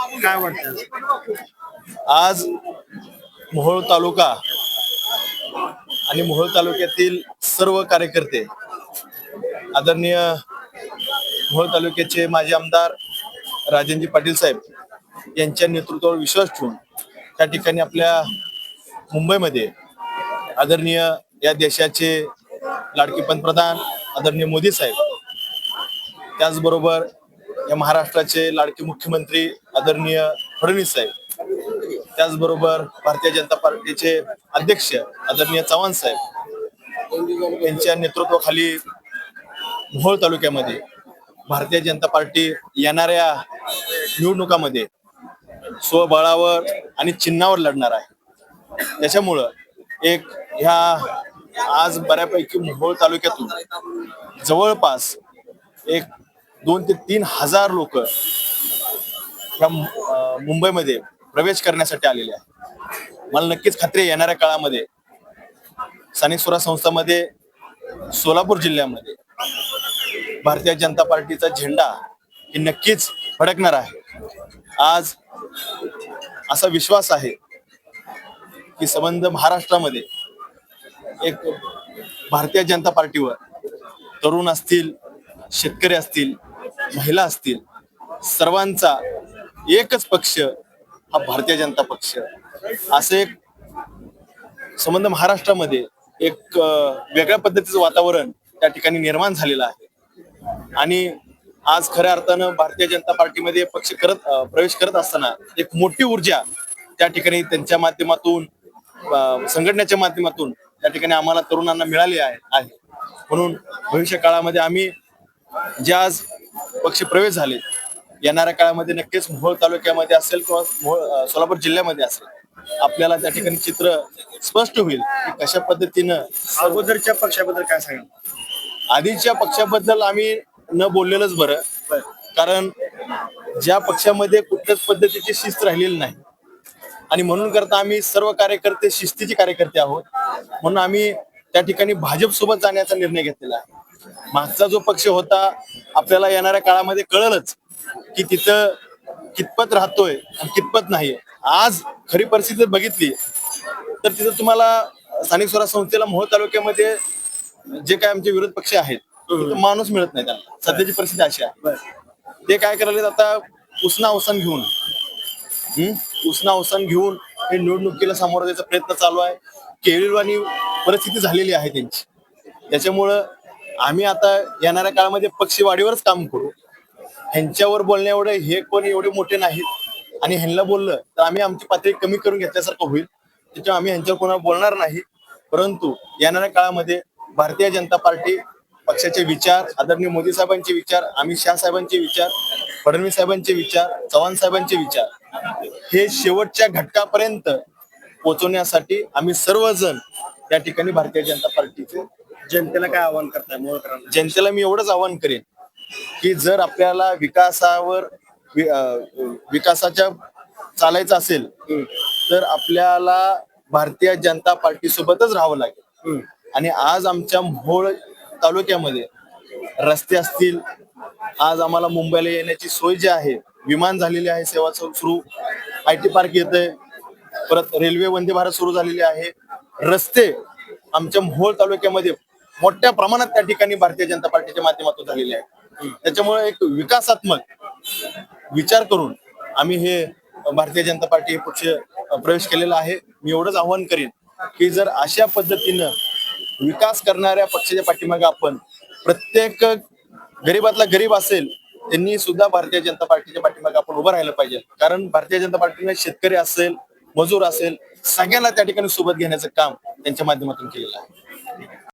काय वाटतं? आज मोहोळ तालुका आणि मोहोळ तालुक्यातील सर्व कार्यकर्ते आदरणीय मोहोळ तालुक्याचे माजी आमदार राजेंद्र पाटील साहेब यांच्या नेतृत्वावर विश्वास ठेवून त्या ठिकाणी आपल्या मुंबईमध्ये आदरणीय या देशाचे लाडके पंतप्रधान आदरणीय मोदी साहेब त्याचबरोबर या महाराष्ट्राचे लाडके मुख्यमंत्री आदरणीय फडणवीस साहेब. त्याचबरोबर भारतीय जनता पार्टीचे अध्यक्ष आदरणीय चव्हाण साहेब. यांच्या नेतृत्वाखाली मोहोळ तालुक्यामध्ये भारतीय जनता पार्टी येणाऱ्या निवडणुकामध्ये स्वबळावर आणि चिन्हावर लढणार आहे. त्याच्यामुळं एक ह्या आज बऱ्यापैकी मोहोळ तालुक्यातून जवळपास एक दोन ते तीन हजार लोक या मुंबईमध्ये प्रवेश करण्यासाठी आलेले आहे. मला नक्कीच खात्री येणाऱ्या काळामध्ये स्थानिक स्वराज संस्थामध्ये सोलापूर जिल्ह्यामध्ये भारतीय जनता पार्टीचा झेंडा हे नक्कीच फडकणार आहे. आज असा विश्वास आहे की संबंध महाराष्ट्रामध्ये एक भारतीय जनता पार्टीवर तरुण असतील शेतकरी असतील महिला असतील सर्वांचा एकच पक्ष हा भारतीय जनता पक्ष असे एक संबंध महाराष्ट्रामध्ये एक वेगळ्या पद्धतीचं वातावरण त्या ठिकाणी निर्माण झालेलं आहे आणि आज खऱ्या अर्थानं भारतीय जनता पार्टीमध्ये पक्ष करत प्रवेश करत असताना एक मोठी ऊर्जा त्या ठिकाणी त्यांच्या माध्यमातून संघटनेच्या माध्यमातून त्या ठिकाणी आम्हाला तरुणांना मिळाली आहे आहे. म्हणून भविष्य काळामध्ये आम्ही जे आज पक्ष प्रवेश झाले येणाऱ्या काळामध्ये नक्कीच मोहोळ तालुक्यामध्ये असेल किंवा मोहोळ सोलापूर जिल्ह्यामध्ये असेल आपल्याला त्या ठिकाणी चित्र स्पष्ट होईल की कशा पद्धतीनं अगोदरच्या पक्षाबद्दल काय सांगाल? आधीच्या पक्षाबद्दल आम्ही न बोललेलंच बरं. कारण ज्या पक्षामध्ये कुठल्याच पद्धतीची शिस्त राहिलेली नाही. आणि म्हणून करता आम्ही सर्व कार्यकर्ते शिस्तीचे कार्यकर्ते आहोत. म्हणून आम्ही त्या ठिकाणी भाजप सोबत जाण्याचा निर्णय घेतलेला आहे. मागचा जो पक्ष होता आपल्याला येणाऱ्या काळामध्ये कळलंच. की तिथं कितपत राहतोय आणि कितपत नाही आज खरी परिस्थिती जर बघितली तर तिथं तुम्हाला स्थानिक स्वराज संस्थेला मोहोळ तालुक्यामध्ये जे काय आमचे विरोध पक्ष आहेत तिथं माणूस मिळत नाही त्यांना. सध्याची परिस्थिती अशी आहे. ते काय करायला आता उसना अवसान घेऊन. हम्म? उसना अवसान घेऊन हे निवडणुकीला सामोरं जायचा प्रयत्न चालू आहे. केविलवाणी परिस्थिती झालेली आहे त्यांची. त्याच्यामुळं आम्ही आता येणाऱ्या काळामध्ये पक्ष वाढीवरच काम करू. ह्यांच्यावर बोलण्या एवढे हे कोण एवढे मोठे नाहीत. आणि ह्यांना बोललं तर आम्ही आमची पातळी कमी करून घेतल्यासारखं होईल. त्याच्यामुळे आम्ही ह्यांच्यावर कोणाला बोलणार नाही. परंतु येणाऱ्या काळामध्ये भारतीय जनता पार्टी पक्षाचे विचार आदरणीय मोदी साहेबांचे विचार अमित शहा साहेबांचे विचार फडणवीस साहेबांचे विचार चव्हाण साहेबांचे विचार हे शेवटच्या घटकापर्यंत पोहोचवण्यासाठी आम्ही सर्वजण या ठिकाणी भारतीय जनता पार्टीचे जनतेला काय आव्हान करताय? जनतेला मी एवढंच आवाहन करेन की जर आपल्याला विकासावर वि- विकासाच्या चालायचं असेल तर आपल्याला भारतीय जनता पार्टी सोबतच राहावं लागेल. आणि आज आमच्या मोहोळ तालुक्यामध्ये रस्ते असतील आज आम्हाला मुंबईला येण्याची सोय जी आहे विमान झालेली आहे सेवा सुरू आय टी पार्क येतंय परत रेल्वे वंदे भारत सुरू झालेली आहे. रस्ते आमच्या मोहोळ तालुक्यामध्ये मोठ्या प्रमाणात त्या ठिकाणी भारतीय जनता पार्टीच्या माध्यमातून झालेले आहे त्याच्यामुळे एक विकासात्मक विचार करून आम्ही हे भारतीय जनता पार्टी हे पक्ष प्रवेश केलेला आहे. मी एवढंच आव्हान करेन की जर अशा पद्धतीनं विकास करणाऱ्या पक्षाच्या पाठीमागे आपण प्रत्येक गरीबातला गरीब असेल त्यांनी सुद्धा भारतीय जनता पार्टीच्या पाठीमागे आपण उभं राहिलं पाहिजे. कारण भारतीय जनता पार्टीने शेतकरी असेल मजूर असेल सगळ्यांना त्या ठिकाणी सोबत घेण्याचं काम त्यांच्या माध्यमातून केलेलं आहे.